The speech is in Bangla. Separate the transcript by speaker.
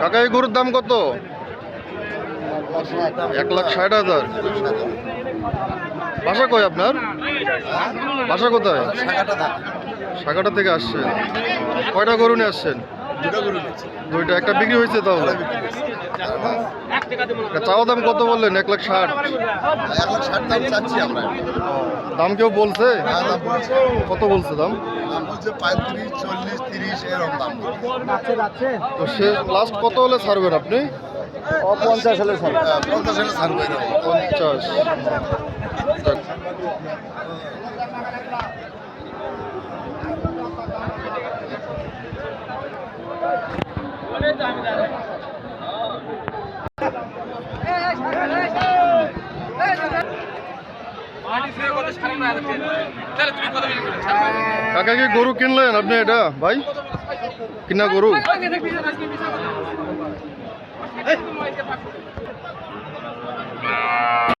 Speaker 1: কাকা এই গরুর দাম কত? এক লাখ ষাট হাজার। বাসা কই আপনার? বাসা কোথায়? শাখাটা থেকে আসছেন কয়টা গরু নিয়ে আসছেন? দুইটা। একটা বিক্রি হয়েছে তাহলে? চাওয়া দাম কত বললেন? এক লাখ ষাট।
Speaker 2: ষাট দাম চাচ্ছি আমরা।
Speaker 1: দাম কেউ বলছে?
Speaker 2: হ্যাঁ।
Speaker 1: কত বলছে দাম?
Speaker 2: দাম চল্লিশ তিরিশ দাম
Speaker 1: তো সে লাস্ট কত হলে ছাড়বেন আপনি?
Speaker 2: পঞ্চাশ হলে পঞ্চাশ হলে
Speaker 1: পঞ্চাশ। কাকা কি গরু কিনলেন আপনি এটা? ভাই? কিনা গরু?